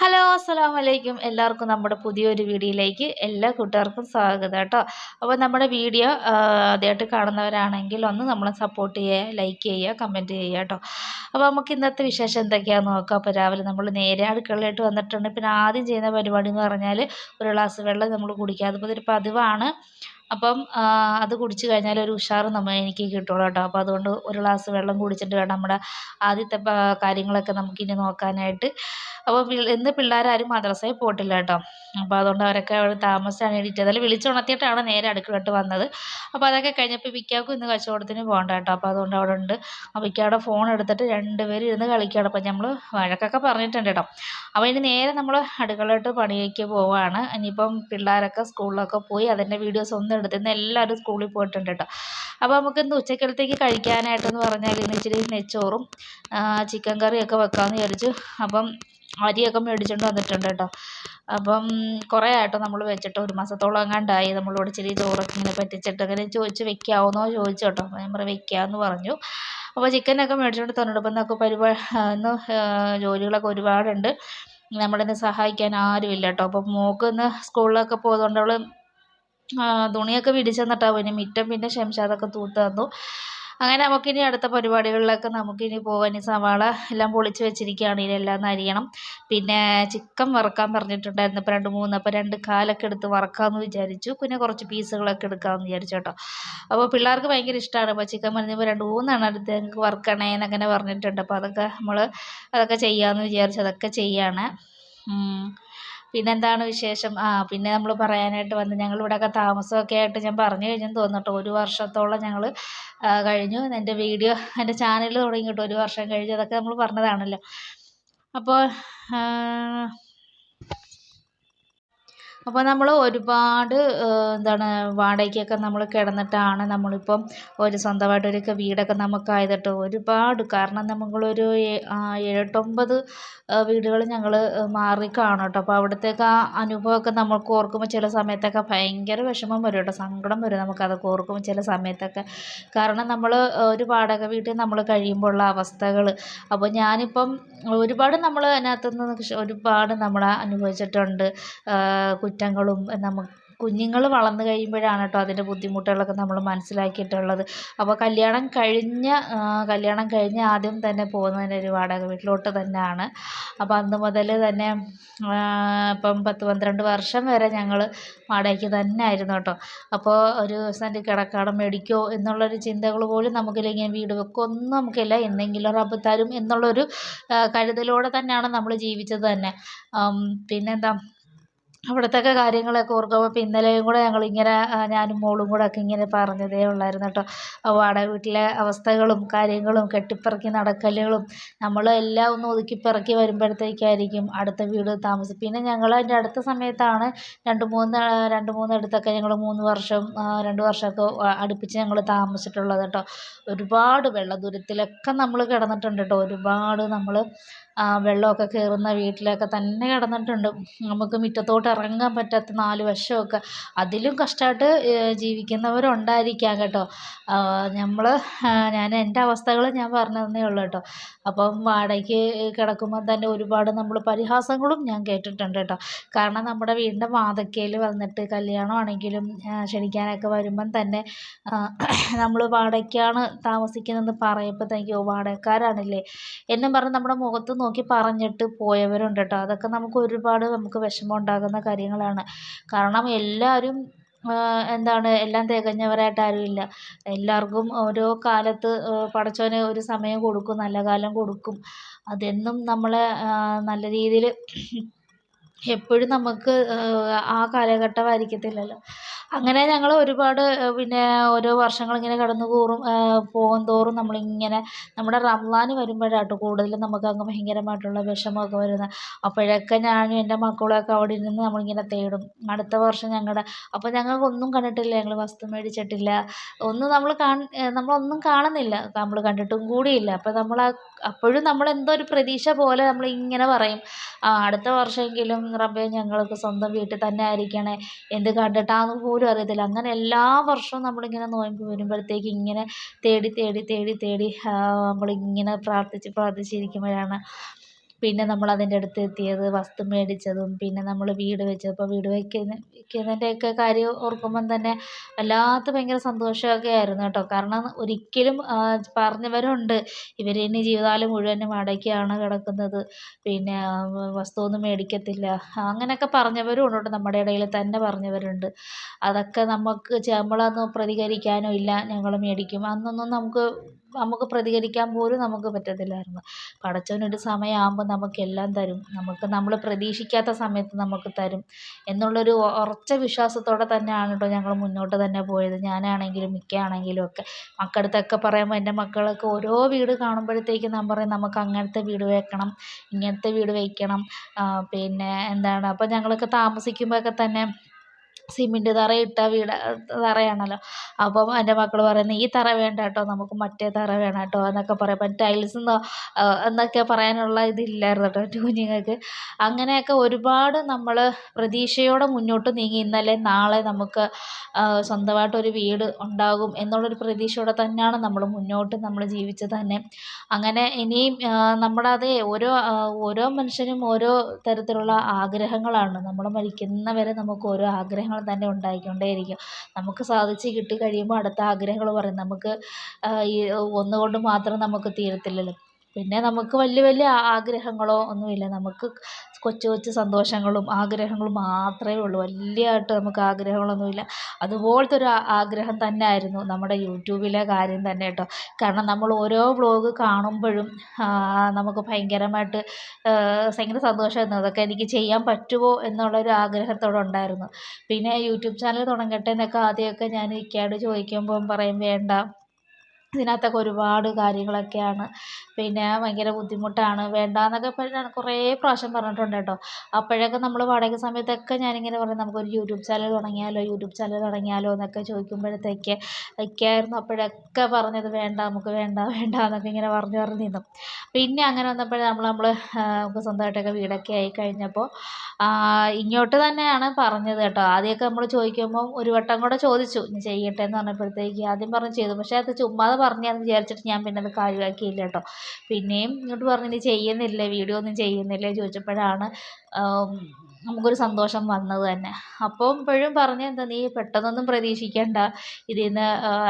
Hello അസ്സാം വലൈക്കും എല്ലാവർക്കും നമ്മുടെ പുതിയൊരു വീഡിയോയിലേക്ക് എല്ലാ കൂട്ടുകാർക്കും സ്വാഗതം കേട്ടോ. അപ്പോൾ നമ്മുടെ വീഡിയോ ആദ്യമായിട്ട് കാണുന്നവരാണെങ്കിൽ ഒന്ന് നമ്മളെ സപ്പോർട്ട് ചെയ്യുക ലൈക്ക് ചെയ്യുക കമന്റ് ചെയ്യുക കേട്ടോ. അപ്പോൾ നമുക്ക് ഇന്നത്തെ വിശേഷം എന്തൊക്കെയാണെന്ന് നോക്കാം. അപ്പോൾ രാവിലെ നമ്മൾ നേരെ അടുക്കളയിലോട്ട് വന്നിട്ടുണ്ട്. പിന്നെ ആദ്യം ചെയ്യുന്ന പരിപാടി എന്ന് പറഞ്ഞാൽ ഒരു ഗ്ലാസ് വെള്ളം നമ്മൾ കുടിക്കുക. അതിപ്പോൾ ഒരു പതിവാണ്. അപ്പം അത് കുടിച്ച് കഴിഞ്ഞാൽ ഒരു ഉഷാറ് നമ്മൾ എനിക്ക് കിട്ടുള്ളൂ കേട്ടോ. അപ്പോൾ അതുകൊണ്ട് ഒരു ഗ്ലാസ് വെള്ളം കുടിച്ചിട്ട് വേണം നമ്മുടെ ആദ്യത്തെ കാര്യങ്ങളൊക്കെ നമുക്കിനി നോക്കാനായിട്ട്. അപ്പോൾ ഇന്ന് പിള്ളേരാരും മദ്രസയിൽ പോയിട്ടില്ല കേട്ടോ. അപ്പോൾ അതുകൊണ്ട് അവരൊക്കെ അവിടെ താമസിച്ചാണ് എണീറ്റത് അതിൽ വിളിച്ചുണർത്തിയിട്ടാണ് നേരെ അടുക്കളയിട്ട് വന്നത്. അപ്പോൾ അതൊക്കെ കഴിഞ്ഞപ്പോൾ വിക്കാക്കും ഇന്ന് കച്ചവടത്തിന് പോകണ്ട കേട്ടോ. അപ്പോൾ അതുകൊണ്ട് അവിടെ ഉണ്ട്. അപ്പോൾ വിക്കാടെ ഫോൺ എടുത്തിട്ട് രണ്ടുപേരും ഇരുന്ന് കളിക്കുകയാണ്. അപ്പോൾ നമ്മൾ വഴക്കൊക്കെ പറഞ്ഞിട്ടുണ്ട് കേട്ടോ. അപ്പോൾ ഇനി നേരെ നമ്മൾ അടുക്കളയിട്ട് പണിയേക്ക് പോവുകയാണ് ഇനിയിപ്പം പിള്ളേരൊക്കെ സ്കൂളിലൊക്കെ പോയി അതിന്റെ വീഡിയോസ് ഒന്നും എടുത്തിരുന്ന എല്ലാവരും സ്കൂളിൽ പോയിട്ടുണ്ട് കേട്ടോ. അപ്പോൾ നമുക്ക് ഇന്ന് ഉച്ചക്കലത്തേക്ക് കഴിക്കാനായിട്ടെന്ന് പറഞ്ഞാൽ ഇന്ന് ഇച്ചിരി നെച്ചോറും ചിക്കൻ കറിയൊക്കെ വെക്കാമെന്ന് വിചാരിച്ചു അപ്പം അരിയൊക്കെ മേടിച്ചുകൊണ്ട് വന്നിട്ടുണ്ട് കേട്ടോ. അപ്പം കുറേ ആയിട്ടോ നമ്മൾ വെച്ചിട്ട് ഒരു മാസത്തോളം എങ്ങാണ്ടായി നമ്മളിവിടെ ഇച്ചിരി ചോറൊക്കെ ഇങ്ങനെ പറ്റിച്ചിട്ട്. അങ്ങനെ ചോദിച്ച് വെക്കാവുന്നോ ചോദിച്ചു കേട്ടോ. അപ്പോൾ ഞാൻ പറഞ്ഞു വെക്കാമെന്ന് പറഞ്ഞു. അപ്പോൾ ചിക്കനൊക്കെ മേടിച്ചുകൊണ്ട് തന്നിട്ട് അപ്പം നമുക്ക് പരിപാടി ഇന്ന് ജോലികളൊക്കെ ഒരുപാടുണ്ട്. നമ്മളിന്ന് സഹായിക്കാൻ ആരുമില്ല കേട്ടോ. അപ്പം മോൾക്ക് ഇന്ന് സ്കൂളിലൊക്കെ പോയതുകൊണ്ട് അവൾ തുണിയൊക്കെ വിരിച്ചു പിന്നെ മിറ്റം പിന്നെ ശംശാദൊക്കെ തൂത്ത് തന്നു. അങ്ങനെ നമുക്കിനി അടുത്ത പരിപാടികളിലൊക്കെ നമുക്കിനി പോകാൻ ഈ സവാള എല്ലാം പൊളിച്ച് വെച്ചിരിക്കുകയാണ്. ഇതിലെല്ലാം അരിയണം. പിന്നെ ചിക്കൻ വറുക്കാൻ പറഞ്ഞിട്ടുണ്ടായിരുന്നു. ഇപ്പോൾ രണ്ട് മൂന്ന് അപ്പോൾ രണ്ട് കാലൊക്കെ എടുത്ത് വറക്കാമെന്ന് വിചാരിച്ചു. പിന്നെ കുറച്ച് പീസുകളൊക്കെ എടുക്കാമെന്ന് വിചാരിച്ചു കേട്ടോ. അപ്പോൾ പിള്ളേർക്ക് ഭയങ്കര ഇഷ്ടമാണ് അപ്പോൾ ചിക്കൻ പറഞ്ഞപ്പോൾ രണ്ട് മൂന്നെണ്ണം എടുത്ത് ഞങ്ങൾക്ക് വറുക്കണേ എന്നങ്ങനെ പറഞ്ഞിട്ടുണ്ട്. അപ്പോൾ അതൊക്കെ നമ്മൾ അതൊക്കെ ചെയ്യാമെന്ന് വിചാരിച്ചു. അതൊക്കെ ചെയ്യാണ്. പിന്നെന്താണ് വിശേഷം? ആ പിന്നെ നമ്മൾ പറയാനായിട്ട് വന്ന് ഞങ്ങൾ ഇവിടെയൊക്കെ താമസമൊക്കെ ആയിട്ട് ഞാൻ പറഞ്ഞു കഴിഞ്ഞെന്ന് തോന്നുന്നു ഒരു വർഷത്തോളം ഞങ്ങൾ കഴിഞ്ഞു. എന്റെ വീഡിയോ എന്റെ ചാനൽ തുടങ്ങി കേട്ടോ. ഒരു വർഷം കഴിഞ്ഞു അതൊക്കെ നമ്മൾ പറഞ്ഞതാണല്ലോ. അപ്പോൾ അപ്പോൾ നമ്മൾ ഒരുപാട് എന്താണ് വാടകയ്ക്കൊക്കെ നമ്മൾ കിടന്നിട്ടാണ് നമ്മളിപ്പം ഒരു സ്വന്തമായിട്ടൊരു വീടൊക്കെ നമുക്കായതിട്ട് ഒരുപാട്. കാരണം നമ്മളൊരു ഏഴെട്ടൊമ്പത് വീടുകൾ ഞങ്ങൾ മാറി കാണും കേട്ടോ അപ്പോൾ അവിടുത്തേക്ക് ആ അനുഭവമൊക്കെ നമ്മൾക്ക് ഓർക്കുമ്പോൾ ചില സമയത്തൊക്കെ ഭയങ്കര വിഷമം വരും കേട്ടോ. സങ്കടം വരും നമുക്കതൊക്കെ ഓർക്കുമ്പോൾ ചില സമയത്തൊക്കെ. കാരണം നമ്മൾ ഒരു വാടക വീട്ടിൽ നമ്മൾ കഴിയുമ്പോൾ ഉള്ള അവസ്ഥകൾ അപ്പോൾ ഞാനിപ്പം ഒരുപാട് നമ്മൾ അതിനകത്തുനിന്ന് ഒരുപാട് നമ്മൾ അനുഭവിച്ചിട്ടുണ്ട്. കുറ്റങ്ങളും നമുക്ക് കുഞ്ഞുങ്ങൾ വളർന്നു കഴിയുമ്പോഴാണ് കേട്ടോ അതിന്റെ ബുദ്ധിമുട്ടുകളൊക്കെ നമ്മൾ മനസ്സിലാക്കിയിട്ടുള്ളത്. അപ്പോൾ കല്യാണം കഴിഞ്ഞ കല്യാണം കഴിഞ്ഞ് ആദ്യം തന്നെ പോകുന്നത് ഒരു വാടക വീട്ടിലോട്ട് തന്നെയാണ്. അപ്പോൾ അന്ന് മുതൽ തന്നെ ഇപ്പം പത്ത് പന്ത്രണ്ട് വർഷം വരെ ഞങ്ങൾ വാടകയ്ക്ക് തന്നെ ആയിരുന്നു കേട്ടോ. അപ്പോൾ ഒരു സെന്റ് കിടക്കാടം മേടിക്കോ എന്നുള്ളൊരു ചിന്തകൾ പോലും നമുക്കില്ല ഇങ്ങനെ വീട് വെക്കുമോ ഒന്നും നമുക്കില്ല എന്തെങ്കിലും റബ്ബ് തരും എന്നുള്ളൊരു കരുതലോടെ തന്നെയാണ് നമ്മൾ ജീവിച്ചത് തന്നെ. പിന്നെന്താ? അവിടുത്തെയൊക്കെ കാര്യങ്ങളൊക്കെ ഓർക്കുമ്പോൾ ഇപ്പോൾ ഇന്നലെയും കൂടെ ഞങ്ങളിങ്ങനെ ഞാനും മോളും കൂടെ ഒക്കെ ഇങ്ങനെ പറഞ്ഞതേ ഉള്ളായിരുന്നു കേട്ടോ. വാടക വീട്ടിലെ അവസ്ഥകളും കാര്യങ്ങളും കെട്ടിപ്പെറുക്കി നടക്കലുകളും നമ്മൾ എല്ലാം ഒന്ന് ഒതുക്കിപ്പെറുക്കി വരുമ്പോഴത്തേക്കായിരിക്കും അടുത്ത വീട് താമസം. പിന്നെ ഞങ്ങൾ അതിന്റെ അടുത്ത സമയത്താണ് രണ്ട് മൂന്ന് രണ്ട് മൂന്ന് മൂന്നിടത്തൊക്കെ ഞങ്ങൾ മൂന്ന് വർഷം രണ്ട് വർഷമൊക്കെ അടുപ്പിച്ച് ഞങ്ങൾ താമസിച്ചിട്ടുള്ളത് കേട്ടോ. ഒരുപാട് വെള്ള ദുരിതത്തിലൊക്കെ നമ്മൾ കിടന്നിട്ടുണ്ട് കേട്ടോ. ഒരുപാട് നമ്മൾ വെള്ളമൊക്കെ കയറുന്ന വീട്ടിലൊക്കെ തന്നെ കിടന്നിട്ടുണ്ട്. നമുക്ക് മുറ്റത്തോട്ട് ഇറങ്ങാൻ പറ്റാത്ത നാല് വശമൊക്കെ. അതിലും കഷ്ടമായിട്ട് ജീവിക്കുന്നവരുണ്ടായിരിക്കാം കേട്ടോ. നമ്മൾ ഞാൻ എന്റെ അവസ്ഥകൾ ഞാൻ പറഞ്ഞു തന്നേ ഉള്ളൂ കേട്ടോ. അപ്പം വാടകയ്ക്ക് കിടക്കുമ്പോൾ തന്നെ ഒരുപാട് നമ്മൾ പരിഹാസങ്ങളും ഞാൻ കേട്ടിട്ടുണ്ട് കേട്ടോ. കാരണം നമ്മുടെ വീടിന്റെ വാതക്കയിൽ വന്നിട്ട് കല്യാണമാണെങ്കിലും ക്ഷണിക്കാനൊക്കെ വരുമ്പം തന്നെ നമ്മൾ വാടകയ്ക്കാണ് താമസിക്കുന്നതെന്ന് പറയപ്പോൾ ഓ വാടകക്കാരാണല്ലേ? എന്നും പറഞ്ഞ് നമ്മുടെ മുഖത്ത് നോക്കി പറഞ്ഞിട്ട് പോയവരുണ്ട് കേട്ടോ അതൊക്കെ നമുക്ക് ഒരുപാട് നമുക്ക് വിഷമം ഉണ്ടാകുന്ന കാര്യങ്ങളാണ്. കാരണം എല്ലാവരും എന്താണ് എല്ലാം തികഞ്ഞവരായിട്ട് ആരുമില്ല എല്ലാവർക്കും ഓരോ കാലത്ത് പടച്ചവൻ ഒരു സമയം കൊടുക്കും നല്ല കാലം കൊടുക്കും. അതെന്നും നമ്മളെ നല്ല രീതിയിൽ എപ്പോഴും നമുക്ക് ആ കാലഘട്ടമായിരിക്കത്തില്ലല്ലോ. അങ്ങനെ ഞങ്ങൾ ഒരുപാട് പിന്നെ ഓരോ വർഷങ്ങൾ ഇങ്ങനെ കടന്നു കൂറും പോകും തോറും നമ്മളിങ്ങനെ നമ്മുടെ റമദാൻ വരുമ്പോഴാട്ടോ കൂടുതലും നമുക്ക് അങ്ങ് ഭയങ്കരമായിട്ടുള്ള വിഷമമൊക്കെ വരുന്നത്. അപ്പോഴൊക്കെ ഞാനും എന്റെ മക്കളൊക്കെ അവിടെ ഇരുന്ന് നമ്മളിങ്ങനെ തേടും. അടുത്ത വർഷം ഞങ്ങളുടെ അപ്പോൾ ഞങ്ങൾക്കൊന്നും കണ്ടിട്ടില്ല ഞങ്ങൾ വസ്തു മേടിച്ചിട്ടില്ല. ഒന്നും നമ്മൾ നമ്മളൊന്നും കാണുന്നില്ല. നമ്മൾ കണ്ടിട്ടും കൂടിയില്ല. അപ്പോൾ നമ്മൾ അപ്പോഴും നമ്മൾ എന്തോ ഒരു പ്രതീക്ഷ പോലെ നമ്മളിങ്ങനെ പറയും. ആ അടുത്ത വർഷമെങ്കിലും റബ്ബേ ഞങ്ങൾക്ക് സ്വന്തം വീട്ടിൽ തന്നെ ആയിരിക്കണേ. എന്ത് കണ്ടിട്ടാണെന്ന് പോലും അറിയത്തില്ല. അങ്ങനെ എല്ലാ വർഷവും നമ്മളിങ്ങനെ നോയമ്പ് വരുമ്പോഴത്തേക്ക് ഇങ്ങനെ തേടി തേടി തേടി തേടി നമ്മളിങ്ങനെ പ്രാർത്ഥിച്ച് പ്രാർത്ഥിച്ചിരിക്കുമ്പോഴാണ് പിന്നെ നമ്മൾ അതിന്റെ അടുത്ത് എത്തിയത് വസ്തു മേടിച്ചതും പിന്നെ നമ്മൾ വീട് വെച്ചത്. വെച്ചപ്പോൾ വീട് വെക്കുന്ന വെക്കുന്നതിന്റെയൊക്കെ കാര്യം ഓർക്കുമ്പം തന്നെ വല്ലാത്ത ഭയങ്കര സന്തോഷമൊക്കെ ആയിരുന്നു കേട്ടോ. കാരണം ഒരിക്കലും പറഞ്ഞവരുണ്ട് ഇവർ ഇനി ജീവിതകാലം മുഴുവനും അടയ്ക്കാണ് കിടക്കുന്നത്. പിന്നെ വസ്തു ഒന്നും മേടിക്കത്തില്ല. അങ്ങനെയൊക്കെ പറഞ്ഞവരും ഉണ്ട് കേട്ടോ. നമ്മുടെ ഇടയിൽ തന്നെ പറഞ്ഞവരുണ്ട്. അതൊക്കെ നമുക്ക് നമ്മളൊന്നും പ്രതികരിക്കാനോ ഇല്ല. ഞങ്ങൾ മേടിക്കും. അന്നൊന്നും നമുക്ക് നമുക്ക് പ്രതികരിക്കാൻ പോലും നമുക്ക് പറ്റത്തില്ലായിരുന്നു. പടച്ചവൻ ഒരു സമയമാകുമ്പോൾ നമുക്കെല്ലാം തരും. നമുക്ക് നമ്മൾ പ്രതീക്ഷിക്കാത്ത സമയത്ത് നമുക്ക് തരും. എന്നുള്ളൊരു ഉറച്ച വിശ്വാസത്തോടെ തന്നെയാണ് കേട്ടോ ഞങ്ങൾ മുന്നോട്ട് തന്നെ പോയത്. ഞാനാണെങ്കിലും മിക്കയാണെങ്കിലും ഒക്കെ. മക്കളടുത്തൊക്കെ പറയുമ്പോൾ എന്റെ മക്കളൊക്കെ ഓരോ വീട് കാണുമ്പോഴത്തേക്കും ഞാൻ പറയും നമുക്ക് അങ്ങനത്തെ വീട് വെക്കണം ഇങ്ങനത്തെ വീട് വയ്ക്കണം പിന്നെ എന്താണ്? അപ്പോൾ ഞങ്ങളൊക്കെ താമസിക്കുമ്പോഴൊക്കെ തന്നെ സിമെന്റ് ഇട്ട വീട് തറയാണല്ലോ. അപ്പം എന്റെ മക്കൾ പറയുന്നത് ഈ തറ വേണ്ട കേട്ടോ നമുക്ക് മറ്റേ തറ വേണം കേട്ടോ എന്നൊക്കെ പറയും. ടൈൽസ് ടൈൽസ് എന്നൊക്കെ പറയാനുള്ള ഇതില്ലായിരുന്നു കേട്ടോ കുഞ്ഞുങ്ങൾക്ക്. അങ്ങനെയൊക്കെ ഒരുപാട് നമ്മൾ പ്രതീക്ഷയോടെ മുന്നോട്ട് നീങ്ങി ഇന്നലെ നാളെ നമുക്ക് സ്വന്തമായിട്ടൊരു വീട് ഉണ്ടാകും എന്നുള്ളൊരു പ്രതീക്ഷയോടെ തന്നെയാണ് നമ്മൾ മുന്നോട്ട് നമ്മൾ ജീവിച്ചത് തന്നെ. അങ്ങനെ ഇനിയും നമ്മുടെ അതേ ഓരോ ഓരോ മനുഷ്യനും ഓരോ തരത്തിലുള്ള ആഗ്രഹങ്ങളാണ്. നമ്മൾ മരിക്കുന്നവരെ നമുക്ക് ഓരോ ആഗ്രഹങ്ങൾ തന്നെ ഉണ്ടായിക്കൊണ്ടേയിരിക്കും. നമുക്ക് സാധിച്ച് കിട്ടി കഴിയുമ്പോൾ അടുത്ത ആഗ്രഹങ്ങൾ പറയും. നമുക്ക് ഈ ഒന്നുകൊണ്ട് മാത്രം നമുക്ക് തീരത്തില്ലല്ലോ. പിന്നെ നമുക്ക് വലിയ വലിയ ആഗ്രഹങ്ങളോ ഒന്നുമില്ല. നമുക്ക് കൊച്ചു കൊച്ചു സന്തോഷങ്ങളും ആഗ്രഹങ്ങളും മാത്രമേ ഉള്ളൂ. വലിയതായിട്ട് നമുക്ക് ആഗ്രഹങ്ങളൊന്നുമില്ല. അതുപോലത്തെ ഒരു ആഗ്രഹം തന്നെ ആയിരുന്നു നമ്മുടെ യൂട്യൂബിലെ കാര്യം തന്നെ കേട്ടോ. കാരണം നമ്മൾ ഓരോ വ്ളോഗ് കാണുമ്പോഴും നമുക്ക് ഭയങ്കരമായിട്ട് ഭയങ്കര സന്തോഷമായിരുന്നു അതൊക്കെ എനിക്ക് ചെയ്യാൻ പറ്റുമോ എന്നുള്ളൊരു ആഗ്രഹത്തോടെ ഉണ്ടായിരുന്നു. പിന്നെ യൂട്യൂബ് ചാനൽ തുടങ്ങട്ടെ എന്നൊക്കെ ആദ്യമൊക്കെ ഞാൻ ഇക്കയോട് ചോദിക്കുമ്പം പറയും വേണ്ട ഇതിനകത്തൊക്കെ ഒരുപാട് കാര്യങ്ങളൊക്കെയാണ്. പിന്നെ ഭയങ്കര ബുദ്ധിമുട്ടാണ്. വേണ്ടാന്നൊക്കെ പറഞ്ഞാണ് കുറേ പ്രാവശ്യം പറഞ്ഞിട്ടുണ്ട് കേട്ടോ. അപ്പോഴൊക്കെ നമ്മൾ വാടക സമയത്തൊക്കെ ഞാനിങ്ങനെ പറയും നമുക്കൊരു യൂട്യൂബ് ചാനൽ തുടങ്ങിയാലോ? യൂട്യൂബ് ചാനൽ തുടങ്ങിയാലോ? എന്നൊക്കെ ചോദിക്കുമ്പോഴത്തേക്ക് ഒക്കെയായിരുന്നു അപ്പോഴൊക്കെ പറഞ്ഞത് വേണ്ട നമുക്ക് വേണ്ട വേണ്ട എന്നൊക്കെ ഇങ്ങനെ പറഞ്ഞ് പറഞ്ഞ് നിന്നു. പിന്നെ അങ്ങനെ വന്നപ്പോൾ നമ്മൾ നമ്മൾ നമുക്ക് സ്വന്തമായിട്ടൊക്കെ വീടൊക്കെ ആയി കഴിഞ്ഞപ്പോൾ ഇങ്ങോട്ട് തന്നെയാണ് പറഞ്ഞത് കേട്ടോ. ആദ്യമൊക്കെ നമ്മൾ ചോദിക്കുമ്പോൾ ഒരു വട്ടം കൂടെ ചോദിച്ചു ചെയ്യട്ടെ? എന്ന് പറഞ്ഞപ്പോഴത്തേക്ക് ആദ്യം പറഞ്ഞു ചെയ്തു. പക്ഷേ അത് ചുമ്മാതെ പറഞ്ഞതാണെന്ന് വിചാരിച്ചിട്ട് ഞാൻ പിന്നെ അത് കാര്യമാക്കിയില്ല കേട്ടോ പിന്നെയും ഇങ്ങോട്ട് പറഞ്ഞു നീ ചെയ്യുന്നില്ലേ? വീഡിയോ ഒന്നും ചെയ്യുന്നില്ലേ? ചോദിച്ചപ്പോഴാണ് നമുക്കൊരു സന്തോഷം വന്നത് തന്നെ. അപ്പോൾ ഇപ്പോഴും പറഞ്ഞ എന്താ നീ പെട്ടെന്നൊന്നും പ്രതീക്ഷിക്കേണ്ട. ഇതിൽ നിന്ന്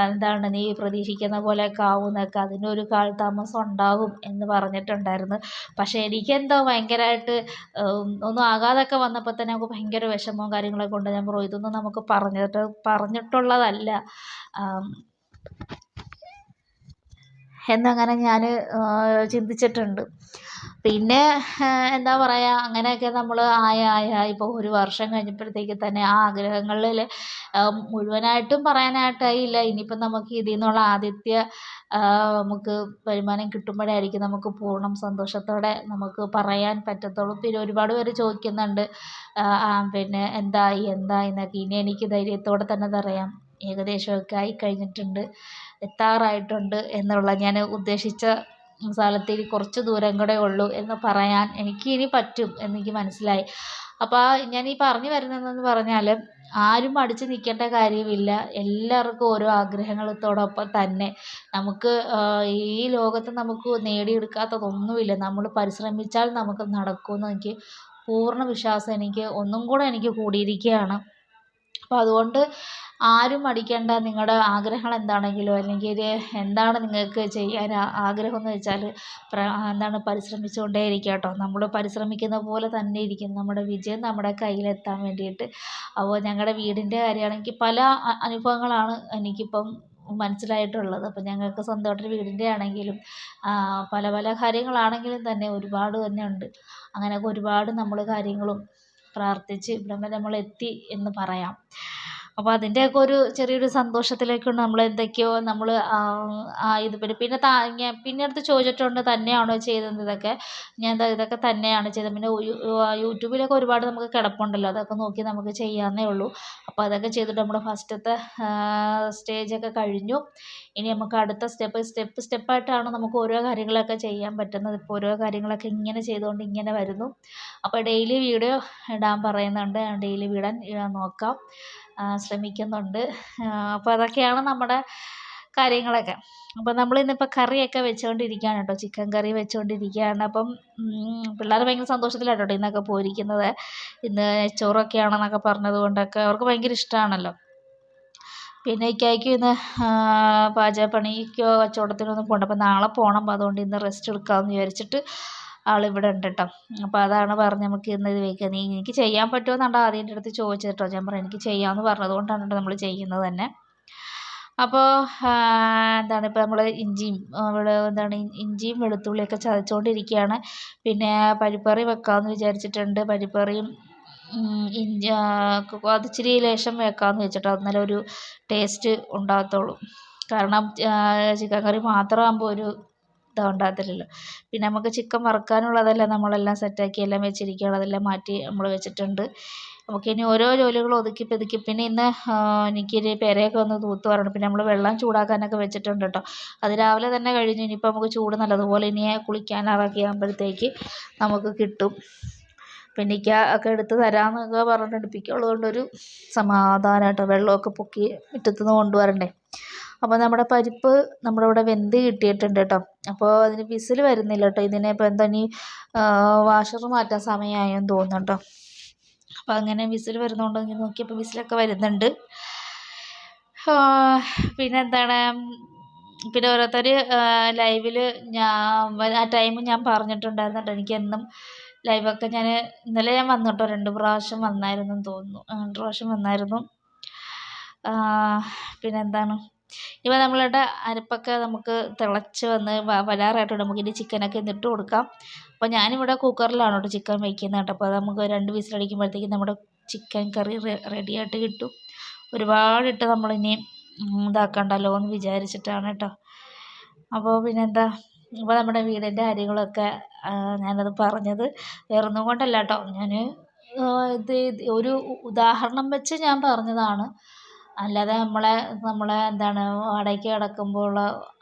എന്താണ് നീ പ്രതീക്ഷിക്കുന്ന പോലെയൊക്കെ ആവുമെന്നൊക്കെ അതിനൊരു കാലതാമസം ഉണ്ടാകും എന്ന് പറഞ്ഞിട്ടുണ്ടായിരുന്നു. പക്ഷേ എനിക്കെന്തോ ഭയങ്കരമായിട്ട് ഒന്നും ആകാതൊക്കെ വന്നപ്പോൾ തന്നെ നമുക്ക് ഭയങ്കര വിഷമവും കാര്യങ്ങളൊക്കെ ഉണ്ട്. ഞാൻ പറഞ്ഞു ഇതൊന്നും നമുക്ക് പറഞ്ഞിട്ട് പറഞ്ഞിട്ടുള്ളതല്ല. എന്നങ്ങനെ ഞാൻ ചിന്തിച്ചിട്ടുണ്ട്. പിന്നെ എന്താ പറയുക അങ്ങനെയൊക്കെ നമ്മൾ ആയി ആയി ഇപ്പോൾ ഒരു വർഷം കഴിഞ്ഞപ്പോഴത്തേക്ക് തന്നെ ആ ആഗ്രഹങ്ങളിൽ മുഴുവനായിട്ടും പറയാനായിട്ടായില്ല. ഇനിയിപ്പം നമുക്ക് ഇതിൽ നിന്നുള്ള ആദ്യത്തെ നമുക്ക് വരുമാനം കിട്ടുമ്പോഴായിരിക്കും നമുക്ക് പൂർണം സന്തോഷത്തോടെ നമുക്ക് പറയാൻ പറ്റത്തുള്ളൂ. പിന്നെ ഒരുപാട് പേര് ചോദിക്കുന്നുണ്ട് പിന്നെ എന്തായി എന്തായി എന്നൊക്കെ. ഇനി എനിക്ക് ധൈര്യത്തോടെ തന്നെ പറയാം ഏകദേശമൊക്കെ ആയി കഴിഞ്ഞിട്ടുണ്ട് എത്താറായിട്ടുണ്ട് എന്നുള്ള ഞാൻ ഉദ്ദേശിച്ച സ്ഥലത്തേക്ക് കുറച്ച് ദൂരം കൂടെ ഉള്ളൂ എന്ന് പറയാൻ എനിക്ക് ഇനി പറ്റും എന്നെനിക്ക് മനസ്സിലായി. അപ്പോൾ ഞാൻ ഈ പറഞ്ഞു വരുന്നതെന്ന് പറഞ്ഞാൽ ആരും മടിച്ച് നിൽക്കേണ്ട കാര്യമില്ല. എല്ലാവർക്കും ഓരോ ആഗ്രഹങ്ങളത്തോടൊപ്പം തന്നെ. നമുക്ക് ഈ ലോകത്ത് നമുക്ക് നേടിയെടുക്കാത്തതൊന്നുമില്ല. നമ്മൾ പരിശ്രമിച്ചാൽ നമുക്ക് നടക്കുമെന്ന് എനിക്ക് പൂർണ വിശ്വാസം എനിക്ക് ഒന്നും കൂടെ എനിക്ക് കൂടിയിരിക്കുകയാണ്. അപ്പോൾ അതുകൊണ്ട് ആരും മടിക്കേണ്ട നിങ്ങളുടെ ആഗ്രഹങ്ങൾ എന്താണെങ്കിലും അല്ലെങ്കിൽ എന്താണ് നിങ്ങൾക്ക് ചെയ്യാൻ ആഗ്രഹം എന്ന് വെച്ചാൽ എന്താണ് പരിശ്രമിച്ചുകൊണ്ടേ ഇരിക്കുക കേട്ടോ. നമ്മൾ പരിശ്രമിക്കുന്ന പോലെ തന്നെ ഇരിക്കും. നമ്മുടെ വിജയം നമ്മുടെ കയ്യിലെത്താൻ വേണ്ടിയിട്ട്. അപ്പോൾ ഞങ്ങളുടെ വീടിന്റെ കാര്യമാണെങ്കിൽ പല അനുഭവങ്ങളാണ് എനിക്കിപ്പം മനസ്സിലായിട്ടുള്ളത്. അപ്പം ഞങ്ങൾക്ക് സ്വന്തമായിട്ടൊരു വീടിന്റെ ആണെങ്കിലും പല പല കാര്യങ്ങളാണെങ്കിലും തന്നെ ഒരുപാട് തന്നെ ഉണ്ട്. അങ്ങനെയൊക്കെ ഒരുപാട് നമ്മൾ കാര്യങ്ങളും പ്രാർത്ഥിച്ച് ഇവിടം വരെ നമ്മൾ എത്തി എന്ന് പറയാം. അപ്പോൾ അതിന്റെയൊക്കെ ഒരു ചെറിയൊരു സന്തോഷത്തിലേക്കാണ് നമ്മൾ എന്തൊക്കെയോ നമ്മൾ ഇത് പിന്നെ പിന്നെ ഞാൻ പിന്നെ അടുത്ത് ചോദിച്ചിട്ടുണ്ട് തന്നെയാണോ ചെയ്തത് ഇതൊക്കെ. ഞാൻ ഇതൊക്കെ തന്നെയാണ് ചെയ്തത്. പിന്നെ യൂട്യൂബിലൊക്കെ ഒരുപാട് നമുക്ക് കിടപ്പുണ്ടല്ലോ. അതൊക്കെ നോക്കി നമുക്ക് ചെയ്യാമെന്നേ ഉള്ളൂ. അപ്പോൾ അതൊക്കെ ചെയ്തിട്ട് നമ്മുടെ ഫസ്റ്റത്തെ സ്റ്റേജൊക്കെ കഴിഞ്ഞു. ഇനി നമുക്ക് അടുത്ത സ്റ്റെപ്പ് സ്റ്റെപ്പ് സ്റ്റെപ്പായിട്ടാണ് നമുക്ക് ഓരോ കാര്യങ്ങളൊക്കെ ചെയ്യാൻ പറ്റുന്നത്. ഇപ്പോൾ ഓരോ കാര്യങ്ങളൊക്കെ ഇങ്ങനെ ചെയ്തുകൊണ്ട് ഇങ്ങനെ വരുന്നു. അപ്പോൾ ഡെയിലി വീഡിയോ ഇടാൻ പറയുന്നുണ്ട്. ഡെയിലി വീടാൻ നോക്കാം. ശ്രമിക്കുന്നുണ്ട്. അപ്പോൾ അതൊക്കെയാണ് നമ്മുടെ കാര്യങ്ങളൊക്കെ. അപ്പോൾ നമ്മൾ ഇന്നിപ്പോൾ കറിയൊക്കെ വെച്ചുകൊണ്ടിരിക്കുകയാണ് കേട്ടോ. ചിക്കൻ കറി വെച്ചുകൊണ്ടിരിക്കുകയാണ് അപ്പം പിള്ളേർ ഭയങ്കര സന്തോഷത്തിലാണ് കേട്ടോ ഇന്നൊക്കെ പോയിരിക്കുന്നത്. ഇന്ന് ചോറൊക്കെ ആണെന്നൊക്കെ പറഞ്ഞത് കൊണ്ടൊക്കെ അവർക്ക് ഭയങ്കര ഇഷ്ടമാണല്ലോ പിന്നെ ഇക്കായ്ക്ക് ഇന്ന് പാചകപ്പണിക്കോ കച്ചവടത്തിനോ ഒന്നും പോകണ്ട അപ്പോൾ നാളെ പോകണം അതുകൊണ്ട് ഇന്ന് റെസ്റ്റ് എടുക്കാമെന്ന് വിചാരിച്ചിട്ട് ആളിവിടെ ഉണ്ട് കേട്ടോ അപ്പോൾ അതാണ് പറഞ്ഞ് നമുക്ക് ഇന്ന് ഇത് വയ്ക്കുക നീ എനിക്ക് ചെയ്യാൻ പറ്റുമോ ആദ്യം എന്റെ അടുത്ത് ചോദിച്ചത് കേട്ടോ ഞാൻ പറഞ്ഞു എനിക്ക് ചെയ്യാമെന്ന് പറഞ്ഞത് കൊണ്ടാണ് കേട്ടോ നമ്മൾ ചെയ്യുന്നത് തന്നെ. അപ്പോൾ എന്താണ് ഇപ്പോൾ നമ്മൾ ഇഞ്ചിയും എന്താണ് ഇഞ്ചിയും വെളുത്തുള്ളിയൊക്കെ ചതച്ചുകൊണ്ടിരിക്കുകയാണ് പിന്നെ പരിപ്പറി വെക്കാമെന്ന് വിചാരിച്ചിട്ടുണ്ട്. പരിപ്പറിയും ഇഞ്ചി അത് ഇച്ചിരി ലേശം വെക്കാമെന്ന് വെച്ചിട്ട് എന്നാലേ ഒരു ടേസ്റ്റ് ഉണ്ടാകത്തുള്ളൂ. കാരണം ചിക്കൻ കറി മാത്രമാകുമ്പോൾ ഒരു ഇതുണ്ടാകത്തില്ലല്ലോ പിന്നെ നമുക്ക് ചിക്കൻ വറുക്കാനുള്ളതെല്ലാം നമ്മളെല്ലാം സെറ്റാക്കി എല്ലാം വെച്ചിരിക്കുകയാണ്. അതെല്ലാം മാറ്റി നമ്മൾ വെച്ചിട്ടുണ്ട്. നമുക്ക് ഇനി ഓരോ ജോലികളും ഒതുക്കി പെതുക്കി. പിന്നെ ഇന്ന് എനിക്കൊരു പെരയൊക്കെ ഒന്ന് തൂത്ത് വരണം പിന്നെ നമ്മൾ വെള്ളം ചൂടാക്കാനൊക്കെ വെച്ചിട്ടുണ്ട് കേട്ടോ. അത് രാവിലെ തന്നെ കഴിഞ്ഞു ഇനിയിപ്പോൾ നമുക്ക് ചൂട് നല്ലതുപോലെ ഇനി കുളിക്കാൻ അതൊക്കെ ആകുമ്പോഴത്തേക്ക് നമുക്ക് കിട്ടും. പിന്നെ എനിക്ക് ഒക്കെ എടുത്ത് തരാമെന്നൊക്കെ പറഞ്ഞിട്ടുണ്ട്. പിക്കുള്ളതുകൊണ്ടൊരു സമാധാനമായിട്ട് വെള്ളമൊക്കെ പൊക്കി മുറ്റത്തുനിന്ന് കൊണ്ടുവരണ്ടേ. അപ്പോൾ നമ്മുടെ പരിപ്പ് നമ്മുടെ ഇവിടെ വെന്ത് കിട്ടിയിട്ടുണ്ട് കേട്ടോ. അപ്പോൾ അതിന് വിസിൽ വരുന്നില്ല കേട്ടോ. ഇതിനെ ഇപ്പോൾ എന്താ ഇനി വാഷർ മാറ്റാൻ സമയമായെന്ന് തോന്നുന്നു കേട്ടോ. അപ്പോൾ അങ്ങനെ വിസിൽ വരുന്നുണ്ടോ ഇങ്ങനെ നോക്കിയപ്പോൾ വിസിലൊക്കെ വരുന്നുണ്ട്. പിന്നെ എന്താണ്? പിന്നെ ഓരോരുത്തർ ലൈവിൽ ഞാൻ ആ ടൈം ഞാൻ പറഞ്ഞിട്ടുണ്ടായിരുന്നു കേട്ടോ എനിക്കെന്നും ലൈവൊക്കെ ഞാൻ ഇന്നലെ ഞാൻ വന്നു കേട്ടോ. രണ്ട് പ്രാവശ്യം വന്നായിരുന്നു എന്ന് തോന്നുന്നു. രണ്ട് പ്രാവശ്യം വന്നായിരുന്നു. പിന്നെന്താണ് ഇപ്പോൾ നമ്മളുടെ അരപ്പൊക്കെ നമുക്ക് തിളച്ച് വന്ന് വരാറായിട്ടുണ്ട്. നമുക്കിനി ചിക്കനൊക്കെ ഇന്നിട്ട് കൊടുക്കാം. അപ്പോൾ ഞാനിവിടെ കുക്കറിലാണ് കേട്ടോ ചിക്കൻ വയ്ക്കുന്നത് കേട്ടോ. അപ്പോൾ നമുക്ക് രണ്ട് വിസിലടിക്കുമ്പോഴത്തേക്കും നമ്മുടെ ചിക്കൻ കറി റെഡിയായിട്ട് കിട്ടും. ഒരുപാടിട്ട് നമ്മളിനി ഇതാക്കണ്ടല്ലോ എന്ന് വിചാരിച്ചിട്ടാണ് കേട്ടോ. അപ്പോൾ പിന്നെന്താ? ഇപ്പോൾ നമ്മുടെ വീടിന്റെ കാര്യങ്ങളൊക്കെ ഞാനത് പറഞ്ഞത് വേറൊന്നും കൊണ്ടല്ല കേട്ടോ. ഞാൻ ഇത് ഒരു ഉദാഹരണം വെച്ച് ഞാൻ പറഞ്ഞതാണ്. അല്ലാതെ നമ്മളെ നമ്മളെ എന്താണ് വാടകയ്ക്ക് കിടക്കുമ്പോഴുള്ള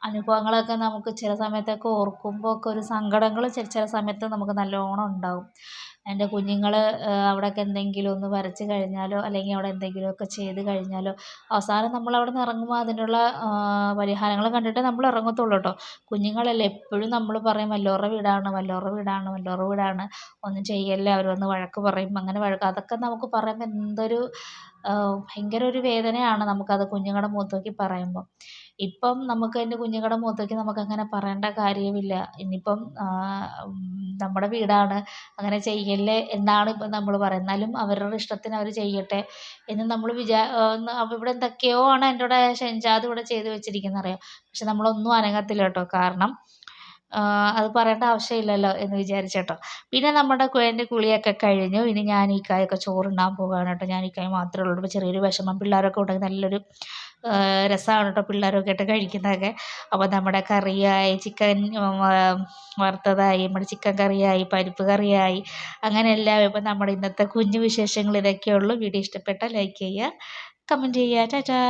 അനുഭവങ്ങളൊക്കെ നമുക്ക് ചില സമയത്തൊക്കെ ഓർക്കുമ്പോൾ ഒക്കെ ഒരു സങ്കടങ്ങൾ ചില ചില സമയത്ത് നമുക്ക് നല്ലോണം ഉണ്ടാവും. എന്റെ കുഞ്ഞുങ്ങൾ അവിടെയൊക്കെ എന്തെങ്കിലും ഒന്ന് വരച്ച് കഴിഞ്ഞാലോ അല്ലെങ്കിൽ അവിടെ എന്തെങ്കിലുമൊക്കെ ചെയ്ത് കഴിഞ്ഞാലോ അവസാനം നമ്മൾ അവിടെ നിന്ന് ഇറങ്ങുമ്പോൾ അതിനുള്ള പരിഹാരങ്ങൾ കണ്ടിട്ട് നമ്മൾ ഇറങ്ങത്തുള്ളൂ കേട്ടോ. കുഞ്ഞുങ്ങളല്ലേ എപ്പോഴും നമ്മൾ പറയും വല്ലോരുടെ വീടാണ് വല്ലോരുടെ വീടാണ് വല്ലോരുടെ വീടാണ് ഒന്നും ചെയ്യല്ലേ? അവർ വന്ന് വഴക്ക് പറയും. അങ്ങനെ വഴക്ക് അതൊക്കെ നമുക്ക് പറയുമ്പോൾ എന്തൊരു ഭയങ്കര ഒരു വേദനയാണ് നമുക്കത് കുഞ്ഞുങ്ങളുടെ മുഖത്ത് നോക്കി പറയുമ്പോൾ ഇപ്പം നമുക്ക് അതിന്റെ കുഞ്ഞുങ്ങളുടെ മുഖത്ത് നോക്കി നമുക്കങ്ങനെ പറയേണ്ട കാര്യമില്ല. ഇനിയിപ്പം നമ്മുടെ വീടാണ്. അങ്ങനെ ചെയ്യല്ലേ എന്നാണ് ഇപ്പം നമ്മൾ പറയുന്നത്. എന്നാലും അവരുടെ ഇഷ്ടത്തിന് അവർ ചെയ്യട്ടെ എന്ന് നമ്മൾ വിചാ ഇവിടെ എന്തൊക്കെയോ ആണ് എന്റെ കൂടെ ഷെൻജാദ് ഇവിടെ ചെയ്ത് വെച്ചിരിക്കുന്നത് അറിയാം. പക്ഷെ നമ്മളൊന്നും അനങ്ങത്തില്ല കേട്ടോ. കാരണം അത് പറയേണ്ട ആവശ്യമില്ലല്ലോ എന്ന് വിചാരിച്ചേട്ടോ. പിന്നെ നമ്മുടെ എന്റെ കുളിയൊക്കെ കഴിഞ്ഞു. ഇനി ഞാൻ ഈ കായൊക്കെ ചോറുണ്ണാൻ പോവുകയാണ് കേട്ടോ. ഞാൻ ഈ കായ് മാത്രമേ ഉള്ളൂ. ഇപ്പോൾ ചെറിയൊരു വിഷമം പിള്ളേരൊക്കെ ഉണ്ടെങ്കിൽ നല്ലൊരു രസമാണ് കേട്ടോ പിള്ളേരൊക്കെ ആയിട്ട് കഴിക്കുന്നതൊക്കെ. അപ്പോൾ നമ്മുടെ കറിയായി ചിക്കൻ വറുത്തതായി നമ്മുടെ ചിക്കൻ കറിയായി പരിപ്പ് കറിയായി അങ്ങനെ എല്ലാം. ഇപ്പം നമ്മുടെ ഇന്നത്തെ കുഞ്ഞു വിശേഷങ്ങൾ ഇതൊക്കെയുള്ളൂ വീഡിയോ ഇഷ്ടപ്പെട്ടാൽ ലൈക്ക് ചെയ്യുക കമന്റ് ചെയ്യുക. ടാറ്റാ.